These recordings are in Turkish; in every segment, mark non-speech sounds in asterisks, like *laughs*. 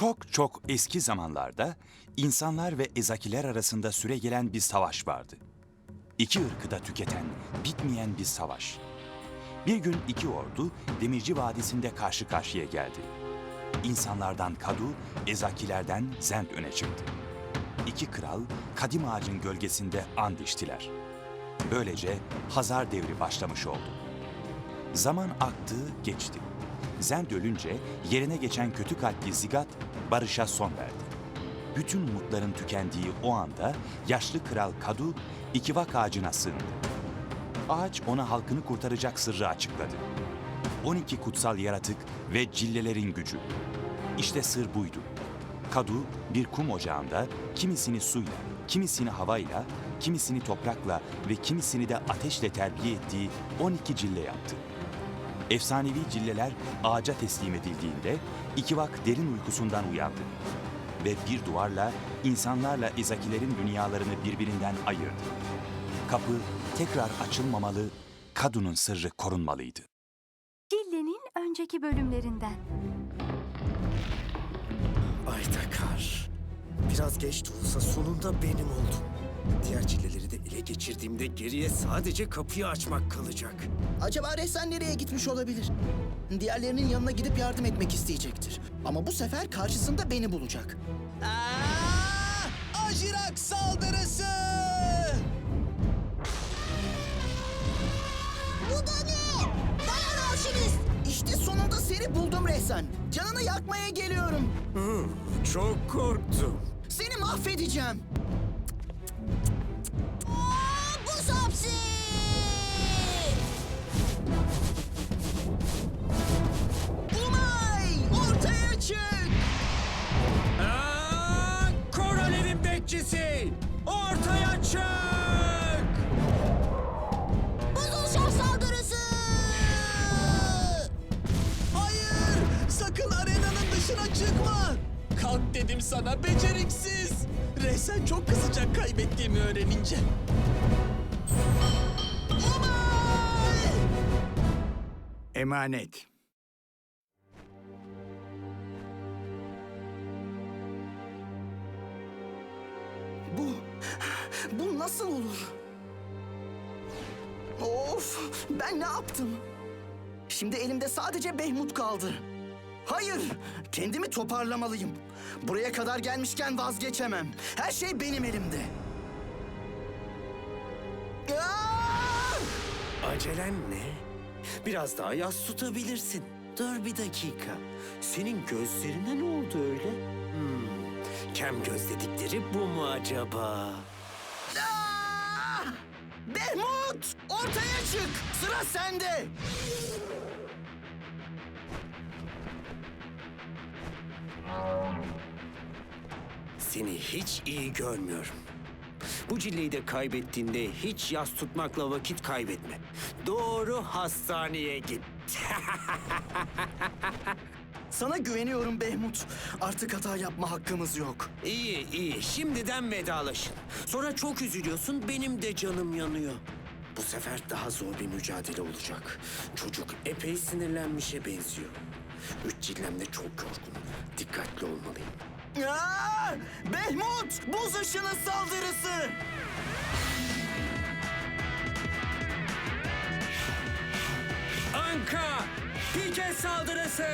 Çok çok eski zamanlarda insanlar ve ezakiler arasında süregelen bir savaş vardı. İki ırkı da tüketen, bitmeyen bir savaş. Bir gün iki ordu Demirci Vadisi'nde karşı karşıya geldi. İnsanlardan Kadu, ezakilerden Zend öne çıktı. İki kral kadim ağacın gölgesinde and içtiler. Böylece Hazar devri başlamış oldu. Zaman aktı, geçti. Zend ölünce yerine geçen kötü kalpli Zigat barışa son verdi. Bütün umutların tükendiği o anda yaşlı kral Kadu ikivak ağacına sığındı. Ağaç ona halkını kurtaracak sırrı açıkladı. 12 kutsal yaratık ve cillelerin gücü. İşte sır buydu. Kadu bir kum ocağında kimisini suyla, kimisini havayla, kimisini toprakla ve kimisini de ateşle terbiye ettiği 12 cille yaptı. Efsanevi cilleler ağaca teslim edildiğinde ikivak derin uykusundan uyandı. Ve bir duvarla insanlarla ezakilerin dünyalarını birbirinden ayırdı. Kapı tekrar açılmamalı, Kadu'nun sırrı korunmalıydı. Cille'nin önceki bölümlerinden. Aytakar. Biraz geç de olsa sonunda benim oldum. Diğer çilleleri de ele geçirdiğimde geriye sadece kapıyı açmak kalacak. Acaba Rehsen nereye gitmiş olabilir? Diğerlerinin yanına gidip yardım etmek isteyecektir. Ama bu sefer karşısında beni bulacak. Aa! Ajirak saldırısı! Bu da ne? Dayan alşimist! İşte sonunda seni buldum Rehsen. Canını yakmaya geliyorum. Çok korktum. Seni mahvedeceğim. Bekçisi! Ortaya çık! Buzul şah saldırısı! Hayır! Sakın arenanın dışına çıkma! Kalk dedim sana beceriksiz. Rehsen çok kızacak kaybettiğimi öğrenince. Emanet. Nasıl olur? Of! Ben ne yaptım? Şimdi elimde sadece Behmut kaldı. Hayır! Kendimi toparlamalıyım. Buraya kadar gelmişken vazgeçemem. Her şey benim elimde. Acelen ne? Biraz daha yas tutabilirsin. Dur bir dakika. Senin gözlerine ne oldu öyle? Hmm. Kem göz bu mu acaba? Behmut! Ortaya çık! Sıra sende! Seni hiç iyi görmüyorum. Bu cilleyi de kaybettiğinde hiç yas tutmakla vakit kaybetme. Doğru hastaneye git. *laughs* Sana güveniyorum Behmut. Artık hata yapma hakkımız yok. İyi iyi şimdiden vedalaşın. Sonra çok üzülüyorsun benim de canım yanıyor. Bu sefer daha zor bir mücadele olacak. Çocuk epey sinirlenmişe benziyor. Üç cillem de çok yorgun. Dikkatli olmalıyım. Aa! Behmut! Buz ışını saldırısı! Anka! Pike saldırısı!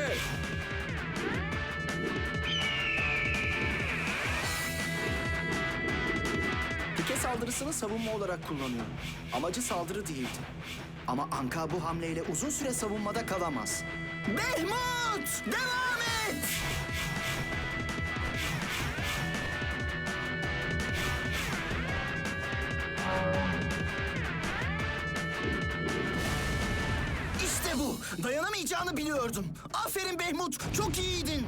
Pike saldırısını savunma olarak kullanıyor. Amacı saldırı değildi. Ama Anka bu hamleyle uzun süre savunmada kalamaz. Behmut! Devam Dayanamayacağını biliyordum. Aferin Behmut. Çok iyiydin.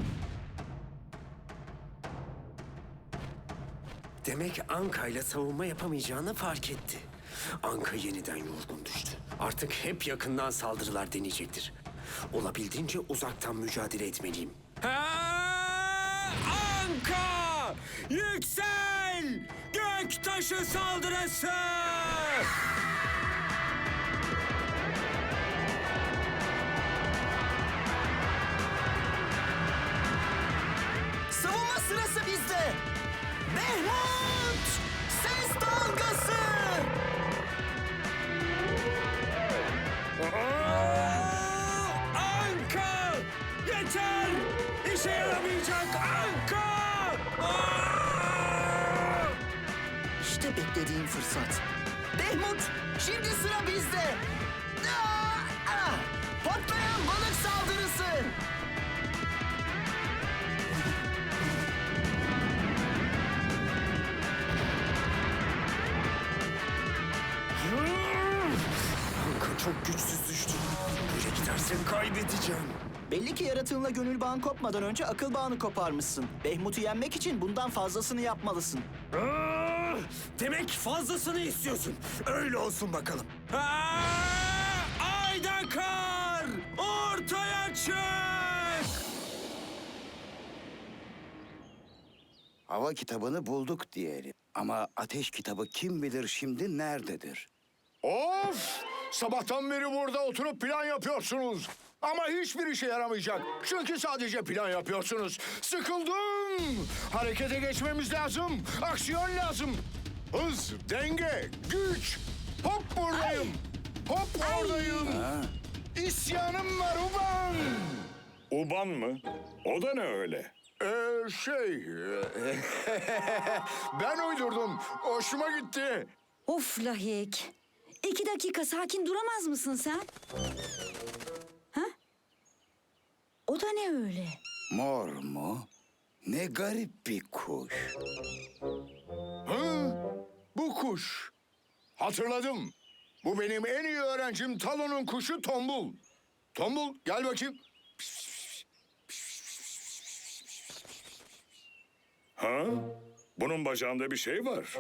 Demek Anka ile savunma yapamayacağını fark etti. Anka yeniden yorgun düştü. Artık hep yakından saldırılar deneyecektir. Olabildiğince uzaktan mücadele etmeliyim. Ha! Anka! Yüksel! Göktaşı saldırısı! Behmut! Ses dalgası! Anka! Yeter! İşe yaramayacak Anka! İşte beklediğim fırsat. Behmut, şimdi sıra bizde. Aa, ah! Patlayan balık saldırısı. Çok güçsüz düştü. Böyle giderse kaybedeceğim. Belli ki yaratığınla gönül bağın kopmadan önce akıl bağını koparmışsın. Behmut'u yenmek için bundan fazlasını yapmalısın. Aa, demek fazlasını istiyorsun. Öyle olsun bakalım. Aa, Aydakar! Ortaya çık! Hava kitabını bulduk diyelim. Ama ateş kitabı kim bilir şimdi nerededir? Of! Sabahtan beri burada oturup plan yapıyorsunuz. Ama hiçbir işe yaramayacak. Çünkü sadece plan yapıyorsunuz. Sıkıldım. Harekete geçmemiz lazım. Aksiyon lazım. Hız, denge, güç. Hop buradayım. Hop oradayım. İsyanım var uban. Uban mı? O da ne öyle? Ee, şey... *laughs* ben uydurdum. Hoşuma gitti. Of Lahik. İki dakika sakin duramaz mısın sen? Ha? O da ne öyle? Mor mu? Ne garip bir kuş. Hı? Bu kuş. Hatırladım. Bu benim en iyi öğrencim Talon'un kuşu Tombul. Tombul gel bakayım. Ha? Bunun bacağında bir şey var.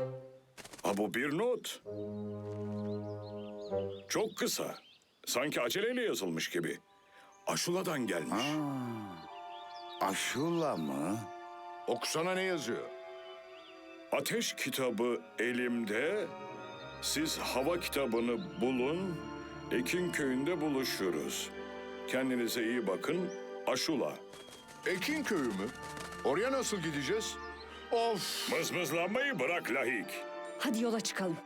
Ha bu bir not. Çok kısa. Sanki aceleyle yazılmış gibi. Aşula'dan gelmiş. Aşula mı? Okusana ne yazıyor? Ateş kitabı elimde. Siz hava kitabını bulun. Ekin köyünde buluşuruz. Kendinize iyi bakın. Aşula. Ekin köyü mü? Oraya nasıl gideceğiz? Of! Mızmızlanmayı bırak lahik. Hadi yola çıkalım.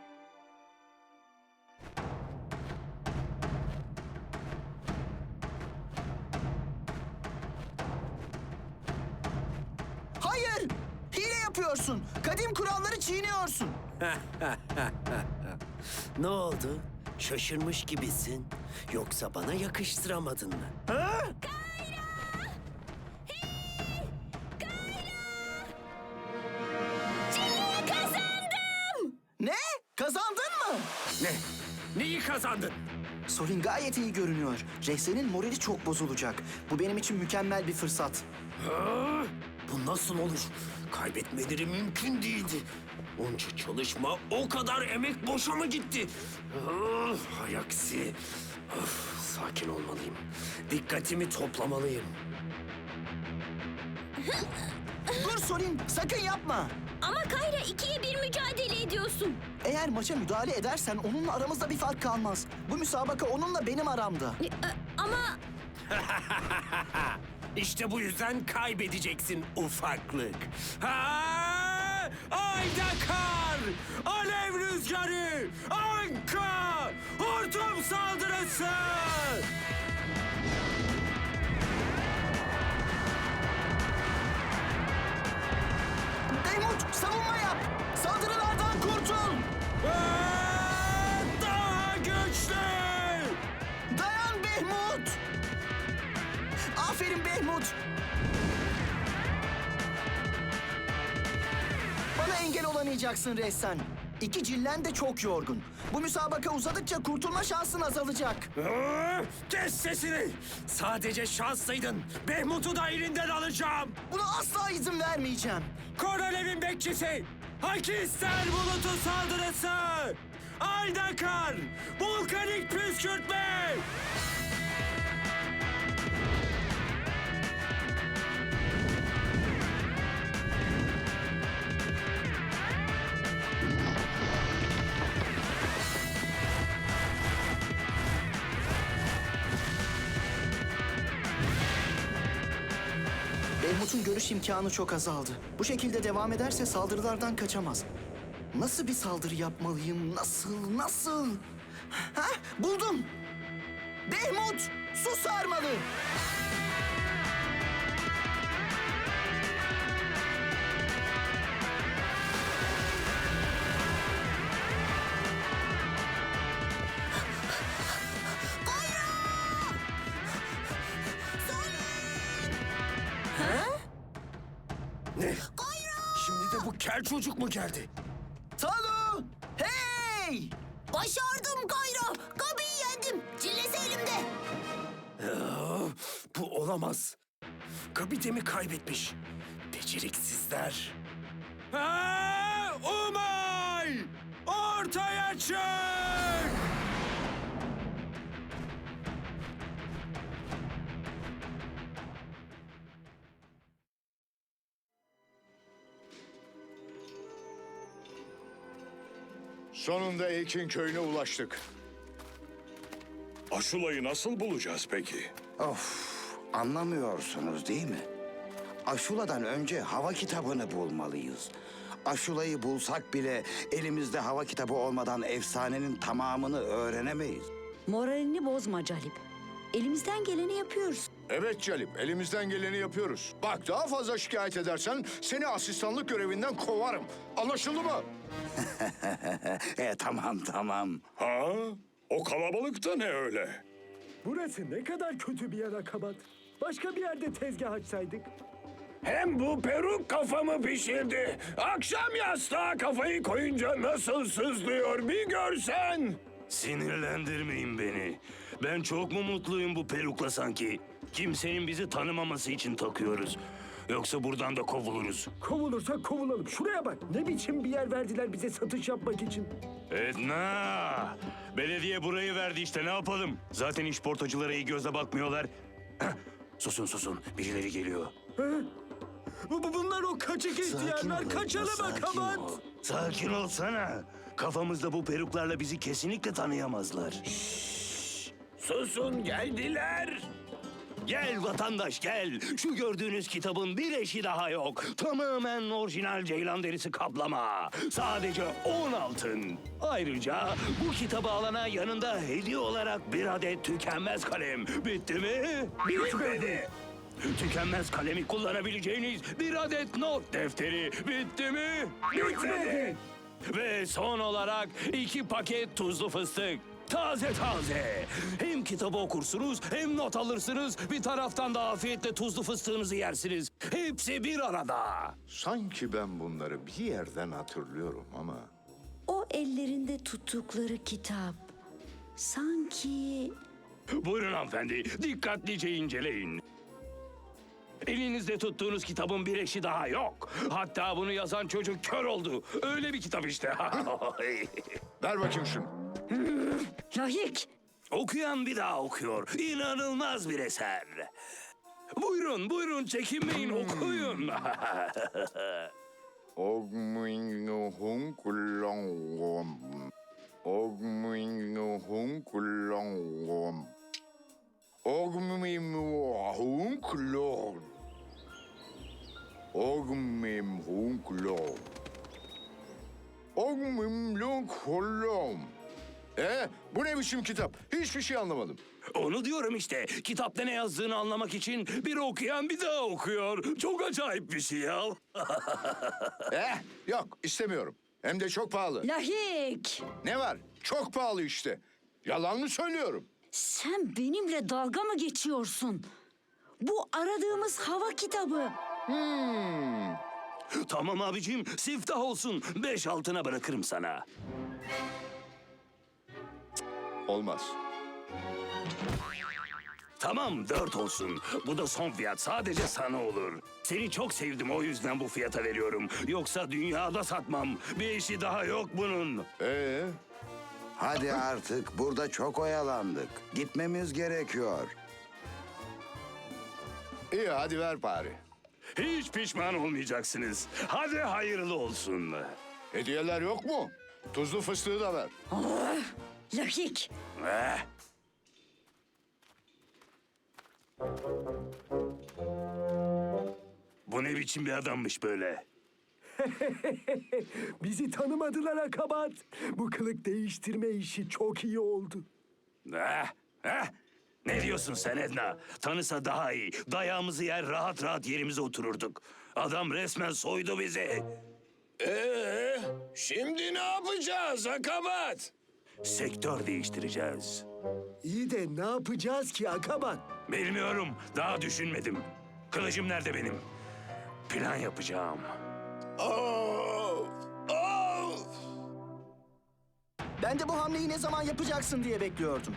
*laughs* Ne oldu? Şaşırmış gibisin. Yoksa bana yakıştıramadın mı? Ne? Kazandın mı? Ne? Neyi kazandın? Sorin gayet iyi görünüyor. Rehsenin morali çok bozulacak. Bu benim için mükemmel bir fırsat. Ha? Bu nasıl olur? Kaybetmeleri mümkün değildi. Onca çalışma, o kadar emek boşa mı gitti? Ah, hay aksi. Of, sakin olmalıyım. Dikkatimi toplamalıyım. Dur Sorin, sakın yapma. Ama Kayra ikiye bir mücadele ediyorsun. Eğer maça müdahale edersen onunla aramızda bir fark kalmaz. Bu müsabaka onunla benim aramda. E, e, Ama *laughs* İşte bu yüzden kaybedeceksin ufaklık. Ha! Alev rüzgarı! Anka! Hortum saldırısı! Behmut, savunma yap. Saldırılardan kurtul. Aa, engel olamayacaksın Rehsen. İki cillen de çok yorgun. Bu müsabaka uzadıkça kurtulma şansın azalacak. Aa, Kes sesini! Sadece şanslıydın. Behmut'u da elinden alacağım. Buna asla izin vermeyeceğim. Koralev'in bekçisi! Hakisler bulutu saldırısı! Aydakar! Volkanik püskürtme! Behmut'un görüş imkanı çok azaldı. Bu şekilde devam ederse saldırılardan kaçamaz. Nasıl bir saldırı yapmalıyım? Nasıl? Nasıl? Ha? Buldum. Behmut su sarmalı. De bu kel çocuk mu geldi? Talu! Hey! Başardım Kayra. Gabi'yi yendim. Cillesi elimde. Aa, bu olamaz. Kabide mi kaybetmiş? Beceriksizler. Ha, Umay! Ortaya çık! Sonunda Ekin köyüne ulaştık. Aşulayı nasıl bulacağız peki? Of, anlamıyorsunuz değil mi? Aşula'dan önce hava kitabını bulmalıyız. Aşula'yı bulsak bile elimizde hava kitabı olmadan efsanenin tamamını öğrenemeyiz. Moralini bozma Calip. Elimizden geleni yapıyoruz. Evet Calip, elimizden geleni yapıyoruz. Bak daha fazla şikayet edersen seni asistanlık görevinden kovarım. Anlaşıldı mı? *laughs* e tamam tamam. Ha? O kalabalıkta ne öyle? Burası ne kadar kötü bir yer akabat. Başka bir yerde tezgah açsaydık. Hem bu peruk kafamı pişirdi. Akşam yastığa kafayı koyunca nasıl sızlıyor bir görsen. Sinirlendirmeyin beni. Ben çok mu mutluyum bu perukla sanki? Kimsenin bizi tanımaması için takıyoruz. Yoksa buradan da kovuluruz. Kovulursak kovulalım. Şuraya bak. Ne biçim bir yer verdiler bize satış yapmak için. Edna! Belediye burayı verdi işte ne yapalım? Zaten işportacılara iyi gözle bakmıyorlar. *clears throat* susun susun birileri geliyor. Bu, bu- bunlar o kaçık ihtiyarlar. Kaçalım akabat. Sakin olsana. Kafamızda bu peruklarla bizi kesinlikle tanıyamazlar. Susun geldiler. Gel vatandaş gel. Şu gördüğünüz kitabın bir eşi daha yok. Tamamen orijinal ceylan derisi kaplama. Sadece 10 altın. Ayrıca bu kitabı alana yanında hediye olarak bir adet tükenmez kalem. Bitti mi? Bitmedi. Tükenmez kalemi kullanabileceğiniz bir adet not defteri. Bitti mi? Bitmedi. Ve son olarak iki paket tuzlu fıstık. Taze taze. Hem kitabı okursunuz hem not alırsınız. Bir taraftan da afiyetle tuzlu fıstığınızı yersiniz. Hepsi bir arada. Sanki ben bunları bir yerden hatırlıyorum ama... O ellerinde tuttukları kitap. Sanki Buyurun hanımefendi. Dikkatlice inceleyin. Elinizde tuttuğunuz kitabın bir eşi daha yok. Hatta bunu yazan çocuk kör oldu. Öyle bir kitap işte. *laughs* Ver bakayım şunu. Lahik. Okuyan bir daha okuyor. İnanılmaz bir eser. Buyurun, buyurun çekinmeyin okuyun. *laughs* Ogminguhun kulongom. Ogminguhun kulongom. Ogmimuhun kulong. Ogmimhun kulong. Ogmimlung kulong. E, bu ne biçim kitap? Hiçbir şey anlamadım. Onu diyorum işte. Kitapta ne yazdığını anlamak için bir okuyan bir daha okuyor. Çok acayip bir şey ya. *laughs* Eh, yok istemiyorum. Hem de çok pahalı. Lahik. Ne var? Çok pahalı işte. Yalan mı söylüyorum? Sen benimle dalga mı geçiyorsun? Bu aradığımız hava kitabı. Hmm. Tamam abicim, siftah olsun. Beş altına bırakırım sana. Olmaz. Tamam, dört olsun. Bu da son fiyat. Sadece sana olur. Seni çok sevdim, o yüzden bu fiyata veriyorum. Yoksa dünyada satmam. Bir işi daha yok bunun. Ee, Hadi artık burada çok oyalandık. Gitmemiz gerekiyor. iyi hadi ver bari. Hiç pişman olmayacaksınız. Hadi hayırlı olsun. Hediyeler yok mu? Tuzlu fıstığı da ver. Lahik. Eh, O ne biçim bir adammış böyle? *laughs* Bizi tanımadılar akabat. Bu kılık değiştirme işi çok iyi oldu. Eh, eh. Ne diyorsun sen Edna? Tanısa daha iyi. Dayağımızı yer rahat rahat yerimize otururduk. Adam resmen soydu bizi. Ee, şimdi ne yapacağız akabat? Sektör değiştireceğiz. İyi de ne yapacağız ki akabat? Bilmiyorum. Daha düşünmedim. Kılıcım nerede benim? Plan yapacağım. Of, of. Ben de bu hamleyi ne zaman yapacaksın diye bekliyordum.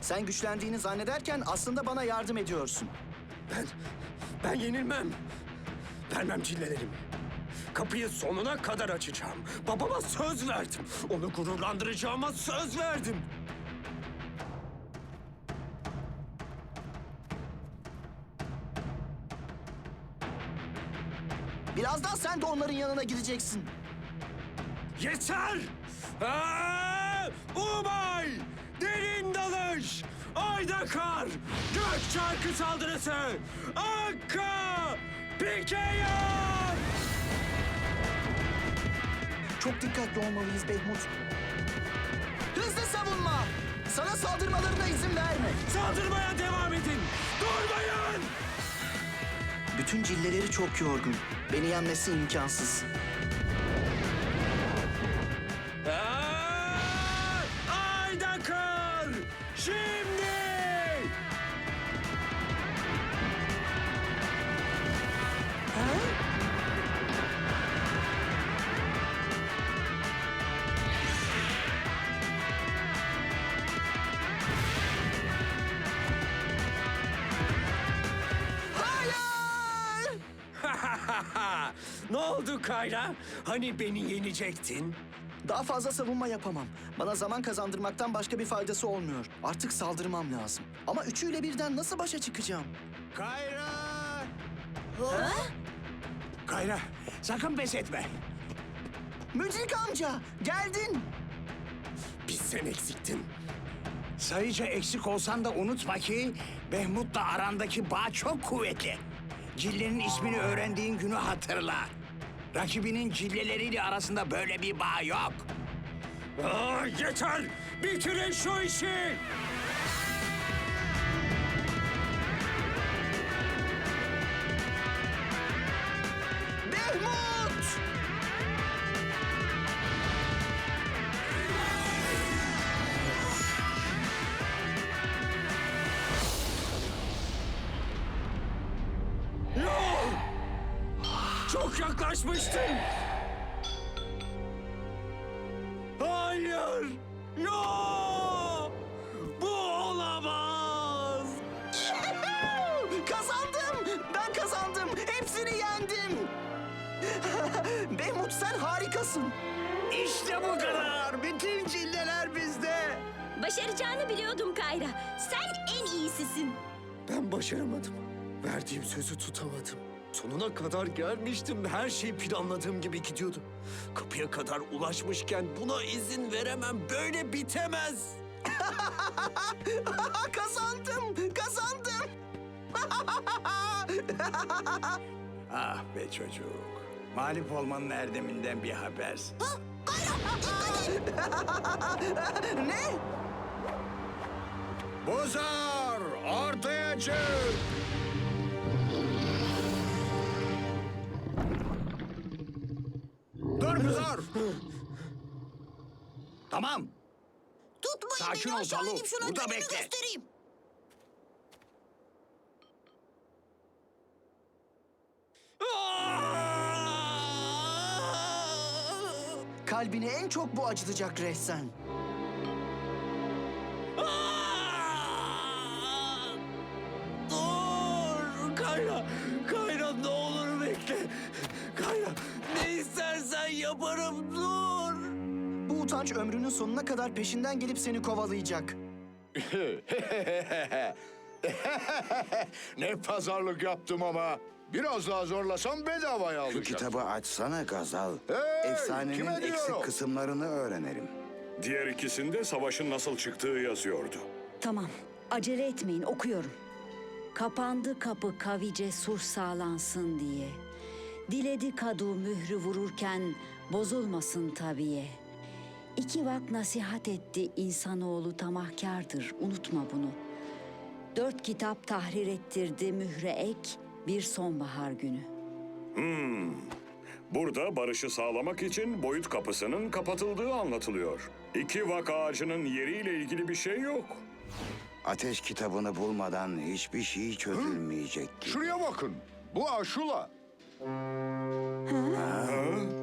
Sen güçlendiğini zannederken aslında bana yardım ediyorsun. Ben, ben yenilmem. Vermem cillelerimi. Kapıyı sonuna kadar açacağım. Babama söz verdim. Onu gururlandıracağıma söz verdim. Birazdan sen de onların yanına gideceksin. Yeter! Aa, Umay! Derin dalış! Ayda kar! Gök çarkı saldırısı! Akka! Pikeyan! Çok dikkatli olmalıyız Behmut. Hızlı savunma! Sana saldırmalarına izin verme. Saldırmaya devam edin! Durmayın! Bütün cilleleri çok yorgun. Beni yenmesi imkansız. Aa, Ayda kar! Şimdi! Kayra? Hani beni yenecektin? Daha fazla savunma yapamam. Bana zaman kazandırmaktan başka bir faydası olmuyor. Artık saldırmam lazım. Ama üçüyle birden nasıl başa çıkacağım? Kayra! Kayra sakın pes etme. Mücrik amca, geldin. Bir sen eksiktin. Sayıca eksik olsan da unutma ki Behmut'la arandaki bağ çok kuvvetli. Cillenin ismini öğrendiğin günü hatırla. Rakibinin cilleleriyle arasında böyle bir bağ yok. Aa, yeter! Bitirin şu işi! Başaracağını biliyordum Kayra. Sen en iyisisin. Ben başaramadım. Verdiğim sözü tutamadım. Sonuna kadar gelmiştim. Her şey planladığım gibi gidiyordu. Kapıya kadar ulaşmışken buna izin veremem. Böyle bitemez. *laughs* kazandım! Kazandım! *laughs* Ah be çocuk. Mağlup olmanın erdeminden bir haber. *laughs* ne? Bozar ortaya çık. Dur Buzar. tamam. Tutmayın Sakin beni ol aşağı Talu. ineyim Burada bekle. göstereyim. Kalbini en çok bu acıtacak rehsen. Utanç ömrünün sonuna kadar peşinden gelip seni kovalayacak. *laughs* ne pazarlık yaptım ama. Biraz daha zorlasam bedavaya Şu alacağım. kitabı açsana Gazal. Hey, Efsanenin diyorum? eksik kısımlarını öğrenelim. Diğer ikisinde savaşın nasıl çıktığı yazıyordu. Tamam. Acele etmeyin okuyorum. Kapandı kapı kavice sur sağlansın diye. Diledi kadu mührü vururken bozulmasın tabiye. İki vak nasihat etti insanoğlu tamahkardır unutma bunu. Dört kitap tahrir ettirdi mühre ek bir sonbahar günü. Burada barışı sağlamak için boyut kapısının kapatıldığı anlatılıyor. İki vak ağacının yeriyle ilgili bir şey yok. Ateş kitabını bulmadan hiçbir şey çözülmeyecek gibi. Şuraya bakın. Bu Aşula. Hey!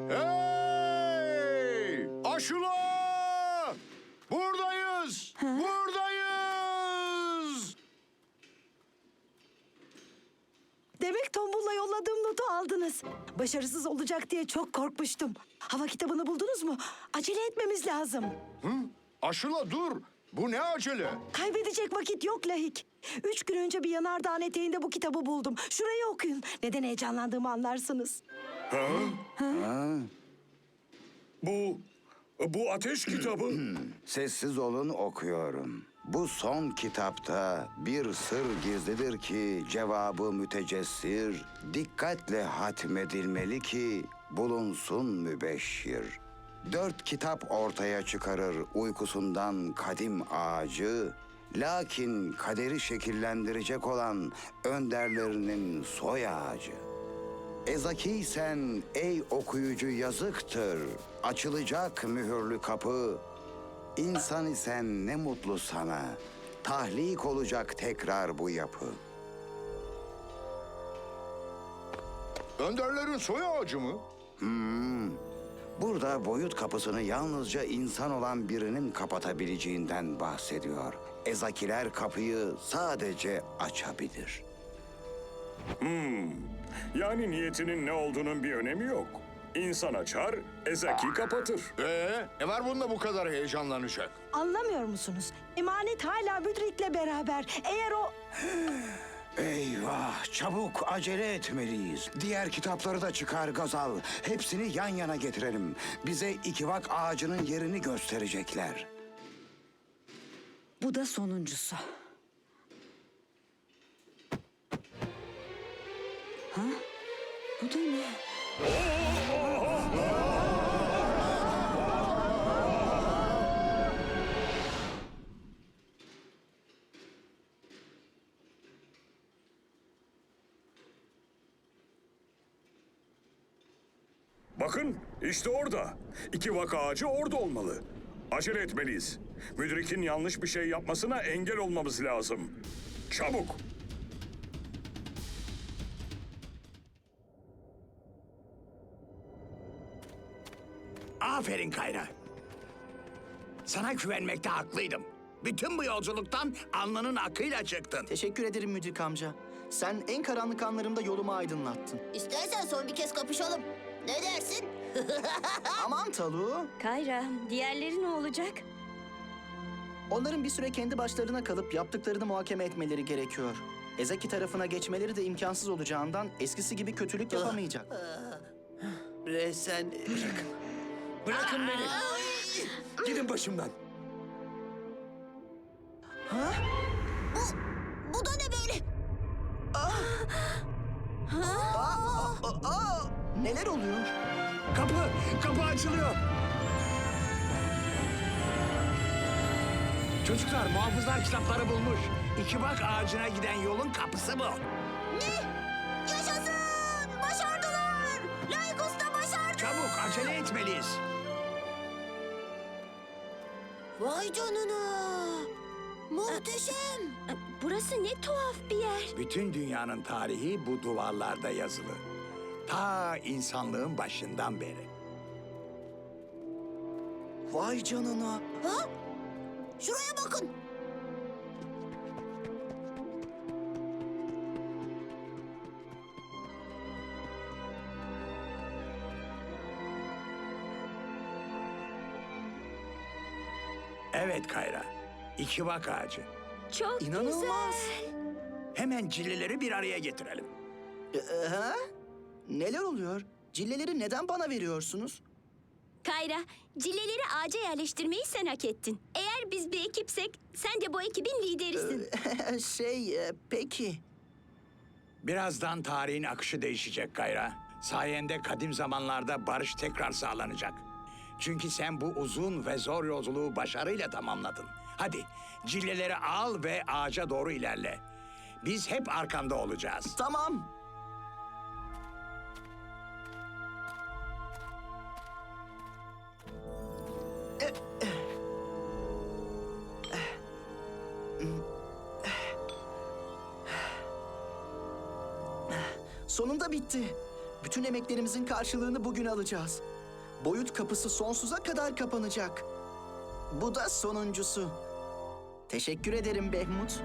Demek tombulla yolladığım notu aldınız. Başarısız olacak diye çok korkmuştum. Hava kitabını buldunuz mu? Acele etmemiz lazım. Aşula dur. Bu ne acele? Kaybedecek vakit yok Lahik. Üç gün önce bir yanardağın eteğinde bu kitabı buldum. Şurayı okuyun. Neden heyecanlandığımı anlarsınız. Bu, bu ateş kitabı. Sessiz olun okuyorum. Bu son kitapta bir sır gizlidir ki cevabı mütecessir, dikkatle hatmedilmeli ki bulunsun mübeşşir. Dört kitap ortaya çıkarır uykusundan kadim ağacı, lakin kaderi şekillendirecek olan önderlerinin soy ağacı. Ezakiysen ey okuyucu yazıktır. Açılacak mühürlü kapı. İnsan isen ne mutlu sana. Tahlik olacak tekrar bu yapı. Önderlerin soy ağacı mı? Burada boyut kapısını yalnızca insan olan birinin kapatabileceğinden bahsediyor. Ezakiler kapıyı sadece açabilir. Yani niyetinin ne olduğunun bir önemi yok. İnsan açar, Ezaki kapatır. Ee, ne var bunda bu kadar heyecanlanacak? Anlamıyor musunuz? Emanet hala Müdrik'le beraber. Eğer o... *gasps* Eyvah! Çabuk acele etmeliyiz. Diğer kitapları da çıkar Gazal. Hepsini yan yana getirelim. Bize ikivak ağacının yerini gösterecekler. Bu da sonuncusu. Ha? Bu da ne? Bakın, işte orada. İki vak ağacı orada olmalı. Acele etmeliyiz. Müdrikin yanlış bir şey yapmasına engel olmamız lazım. Çabuk. Aferin Kayra. Sana güvenmekte haklıydım. Bütün bu yolculuktan alnının akıyla çıktın. Teşekkür ederim Müdrik amca. Sen en karanlık anlarımda yolumu aydınlattın. İstersen son bir kez kapışalım. Ne dersin? *laughs* Aman Talu. Kayra, diğerleri ne olacak? Onların bir süre kendi başlarına kalıp yaptıklarını muhakeme etmeleri gerekiyor. Ezaki tarafına geçmeleri de imkansız olacağından eskisi gibi kötülük yapamayacak. *sighs* Resen... Bırakın beni. Gidin başımdan. Bu Kapı, kapı açılıyor. Çocuklar muhafızlar kitapları bulmuş. İki bak ağacına giden yolun kapısı bu. Ne? Yaşasın! Başardılar! Layık Usta başardı! Çabuk acele etmeliyiz. Vay canına! Muhteşem! Burası ne tuhaf bir yer. Bütün dünyanın tarihi bu duvarlarda yazılı. Ta insanlığın başından beri. Vay canına. Ha? Şuraya bakın! Evet Kayra. İki bak ağacı. Çok İnanılmaz. Hemen cilleleri bir araya getirelim. Ee, ha? Neler oluyor? Cilleleri neden bana veriyorsunuz? Kayra, cilleleri ağaca yerleştirmeyi sen hak ettin. Eğer biz bir ekipsek, sen de bu ekibin liderisin. *laughs* şey, e, peki. Birazdan tarihin akışı değişecek Kayra. Sayende kadim zamanlarda barış tekrar sağlanacak. Çünkü sen bu uzun ve zor yolculuğu başarıyla tamamladın. Hadi cilleleri al ve ağaca doğru ilerle. Biz hep arkanda olacağız. Tamam. Sonunda bitti. Bütün emeklerimizin karşılığını bugün alacağız. Boyut kapısı sonsuza kadar kapanacak. Bu da sonuncusu. Teşekkür ederim Behmut.